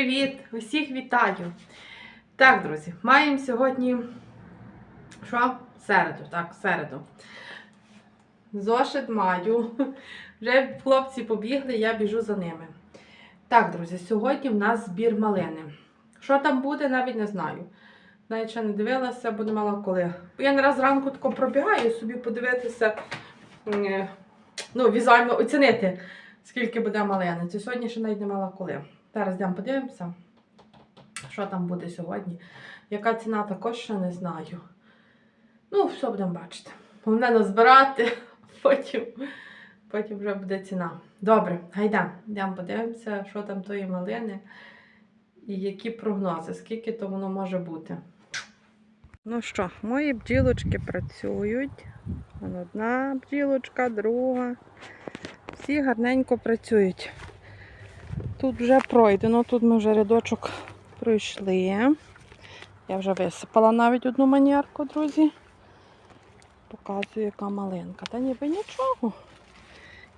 привіт! Усіх вітаю! Так, друзі, маємо сьогодні що? Середу, так, середу. Зошит маю. Вже хлопці побігли, я біжу за ними. Так, друзі, сьогодні в нас збір малини. Що там буде, навіть не знаю. Навіть ще не дивилася, бо не мала коли. Я не раз зранку тако пробігаю собі подивитися, е, ну, візуально оцінити, скільки буде малини. Це сьогодні ще навіть не мала коли. Зараз йдемо подивимося, що там буде сьогодні. Яка ціна також ще не знаю. Ну, все будемо бачити. Головне назбирати, потім, потім вже буде ціна. Добре, гайда, йдемо подивимося, що там тої малини і які прогнози, скільки то воно може бути. Ну що, мої бджілочки працюють. Одна бджілочка, друга. Всі гарненько працюють. Тут вже пройдено, тут ми вже рядочок пройшли. Я вже висипала навіть одну манярку, друзі. Показую, яка малинка. Та ніби нічого.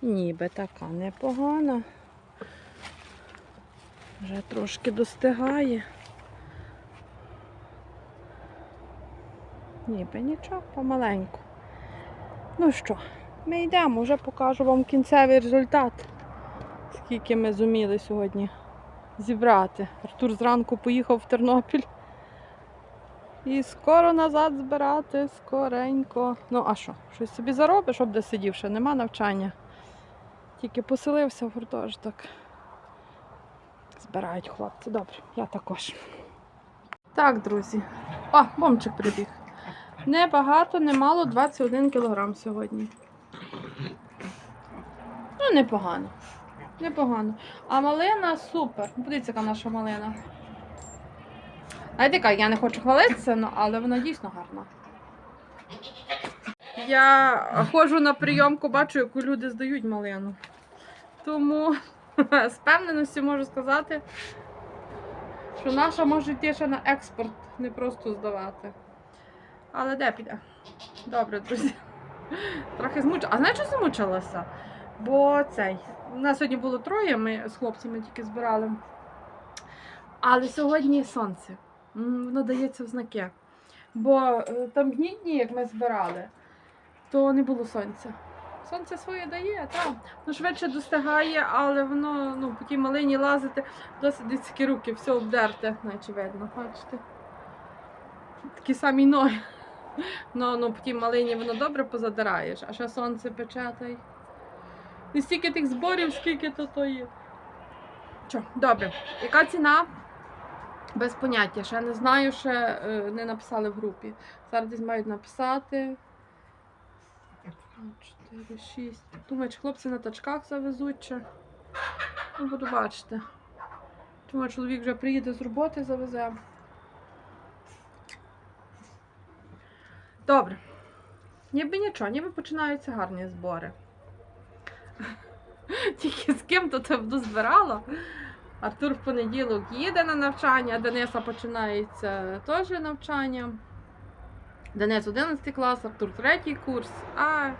Ніби така непогана. Вже трошки достигає. Ніби нічого, помаленьку. Ну що, ми йдемо, вже покажу вам кінцевий результат скільки ми зуміли сьогодні зібрати. Артур зранку поїхав в Тернопіль. І скоро назад збирати, скоренько. Ну, а що? Щось собі заробиш, щоб де сидів, ще нема навчання. Тільки поселився в гуртожиток. Збирають хлопці. Добре, я також. Так, друзі. О, бомчик прибіг. Небагато, немало 21 кілограм сьогодні. Ну, непогано. Непогано. А малина супер. Подивіться, яка наша малина. Знаєте, я не хочу хвалитися, ну, але вона дійсно гарна. Я ходжу на прийомку, бачу, яку люди здають малину. Тому з впевненості можу сказати, що наша може йти ще на експорт, не просто здавати. Але де піде? Добре, друзі. Трохи змучила. А знаєш, що змучилася? Бо цей. У нас сьогодні було троє, ми з хлопцями тільки збирали. Але сьогодні сонце. Воно дається в знаки. Бо е, там дні дні, як ми збирали, то не було сонця. Сонце своє дає, так. Ну, швидше достигає, але воно ну, по тій малині лазити, досить дитячі руки, все обдерте, наче видно, бачите. Такі самі ноги. Ну, ну, по тій малині воно добре позадираєш, а ще сонце пече та й не стільки тих зборів, скільки то то є. Що, добре. Яка ціна? Без поняття. Ще не знаю, ще е, не написали в групі. Зараз десь мають написати. 4, 6. Думаю, чи хлопці на тачках завезуть чи. Ну, буду бачити. Думаю, чоловік вже приїде з роботи, завезе. Добре. Ніби нічого, ніби починаються гарні збори. Тільки з ким то це буду збирала. Артур в понеділок їде на навчання, Дениса починається теж навчання. Денис 11 клас, Артур 3 курс, а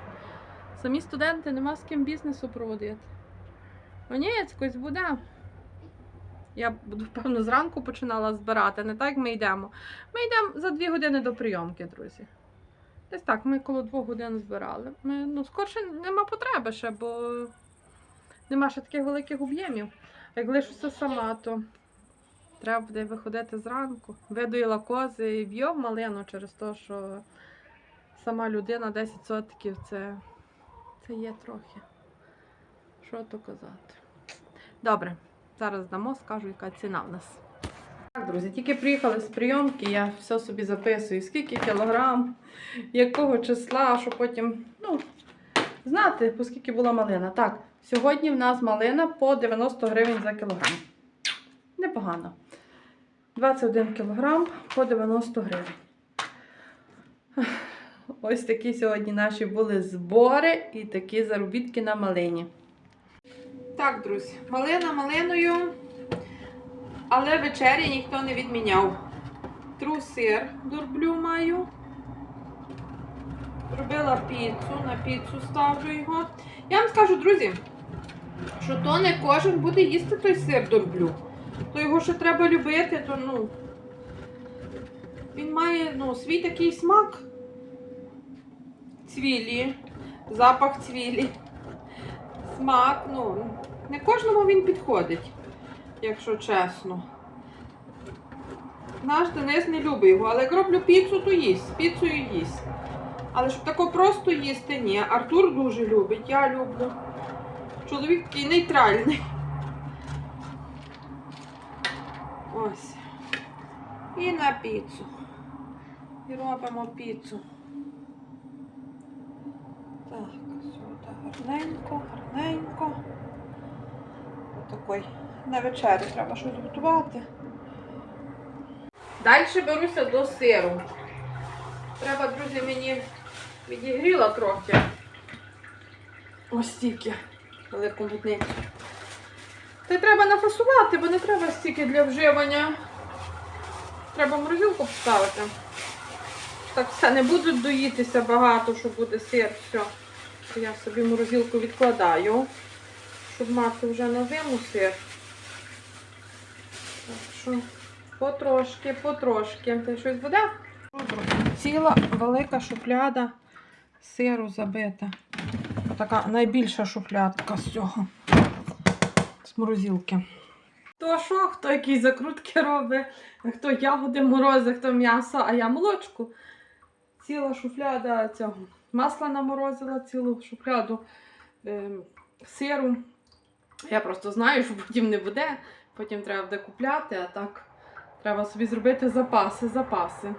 самі студенти нема з ким бізнесу проводити. Ну ні, якось буде. Я буду, певно, зранку починала збирати, не так ми йдемо. Ми йдемо за 2 години до прийомки, друзі. Десь так, ми коло 2 годин збирали. Ми, ну, скорше нема потреби ще, бо нема ще таких великих об'ємів. Як лишуся сама, то треба буде виходити зранку. Видоїла кози і б'ю малину через те, що сама людина 10 сотків це, це є трохи. Що то казати? Добре, зараз дамо, скажу, яка ціна в нас. Так, друзі, тільки приїхали з прийомки, я все собі записую, скільки кілограм, якого числа, щоб потім, ну, знати, по скільки була малина. Так, сьогодні в нас малина по 90 гривень за кілограм. Непогано. 21 кілограм по 90 гривень. Ось такі сьогодні наші були збори і такі заробітки на малині. Так, друзі, малина малиною, але вечері ніхто не відміняв. Тру сир дурблю маю. Робила піцу, на піцу ставлю його. Я вам скажу, друзі, що то не кожен буде їсти той сир дурблю. то його ще треба любити, то ну. Він має ну, свій такий смак. Цвілі, запах цвілі. Смак, ну, не кожному він підходить, якщо чесно. Наш Денис не любить його, але як роблю піцу, то їсть. Піцею їсть. Але щоб тако просто їсти, ні. Артур дуже любить, я люблю. Чоловік такий нейтральний. Ось. І на піцу. І робимо піцу. Так, сюди гарненько, гарненько. Отакой. На вечерю треба щось готувати. Далі беруся до сиру. Треба, друзі, мені відігріла трохи. Ось стільки велику мутницю. Й треба нафасувати, бо не треба стільки для вживання. Треба морозилку поставити. Так все, не будуть доїтися багато, що буде сир. Все. Я собі морозилку відкладаю, щоб мати вже на зиму сир. Так потрошки, потрошки. Ти щось буде? Ціла велика шухляда сиру забита. Така найбільша шухлядка з цього. З морозилки. То що, хто якісь закрутки робить, хто ягоди морози, хто м'ясо, а я молочку. Ціла шуфляда цього масла наморозила, цілу шуфляду ем, сиру. Я просто знаю, що потім не буде, потім треба буде купляти, а так треба собі зробити запаси, запаси.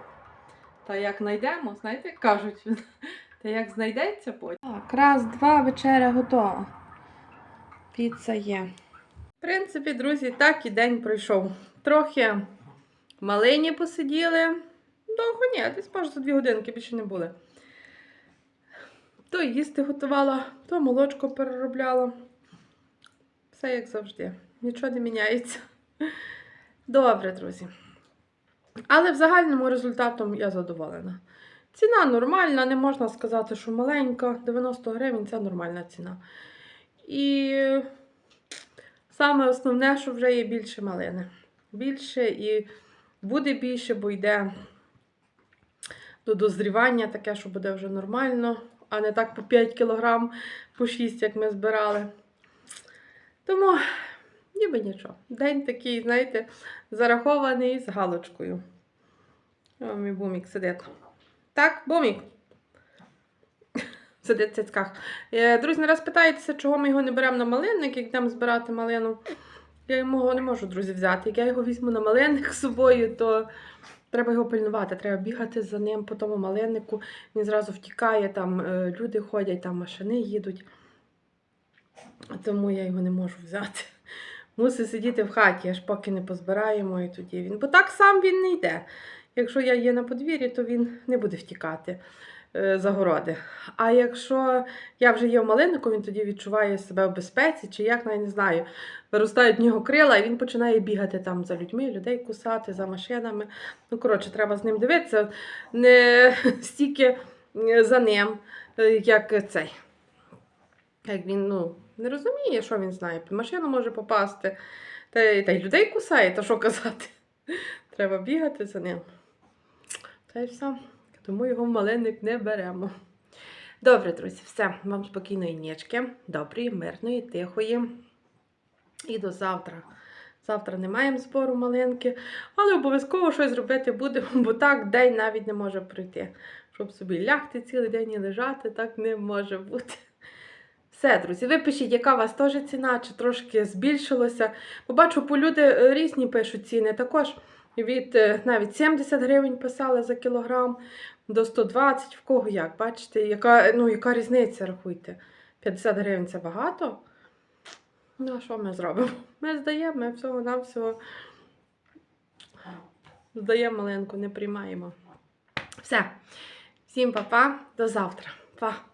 Та як знайдемо, знаєте, як кажуть, та як знайдеться потім. Так, раз, два, вечеря готова. Піца є. В принципі, друзі, так і день пройшов. Трохи в малині посиділи. Довго ні, десь може за дві годинки більше не були. То їсти готувала, то молочко переробляла. Все як завжди. Нічого не міняється. Добре, друзі. Але в загальному результатом я задоволена. Ціна нормальна, не можна сказати, що маленька. 90 гривень це нормальна ціна. І саме основне, що вже є більше малини. Більше і буде більше, бо йде до дозрівання таке, що буде вже нормально, а не так по 5 кг, по 6, як ми збирали. Тому, ніби нічого. День такий, знаєте, зарахований з галочкою. О, мій бумік сидить. Так, бумік. Сидить в цицьках. Е, Друзі, не раз питаєтеся, чого ми його не беремо на малинник, як йдемо збирати малину. Я його не можу, друзі, взяти. Як я його візьму на малинник з собою, то треба його пильнувати. Треба бігати за ним по тому малиннику. Він зразу втікає, там е, люди ходять, там машини їдуть. Тому я його не можу взяти. Мусить сидіти в хаті, аж поки не позбираємо і тоді він. Бо так сам він не йде. Якщо я є на подвір'ї, то він не буде втікати е, за городи. А якщо я вже є в малиннику, він тоді відчуває себе в безпеці, чи як навіть не знаю. Виростають в нього крила, і він починає бігати там за людьми, людей кусати, за машинами. Ну, коротше, треба з ним дивитися. Не стільки е, за ним, е, як цей. Як він ну, не розуміє, що він знає. Під машину може попасти. Та, та й людей кусає, то що казати. Треба бігати за ним. Та й все. Тому його в малинник не беремо. Добре, друзі, все. Вам спокійної нічки, доброї, мирної, тихої. І до завтра. Завтра не маємо збору малинки, але обов'язково щось зробити будемо, бо так день навіть не може пройти. Щоб собі лягти цілий день і лежати, так не може бути. Все, друзі, ви пишіть, яка у вас теж ціна, чи трошки збільшилося. Побачу, по люди е, різні пишуть ціни. Також від е, навіть 70 гривень писали за кілограм до 120, в кого як. Бачите, яка, ну, яка різниця, рахуйте. 50 гривень це багато. Ну, а що ми зробимо? Ми здаємо, ми всього-навсього здаємо маленьку, не приймаємо. Все. Всім па-па, до завтра. Па!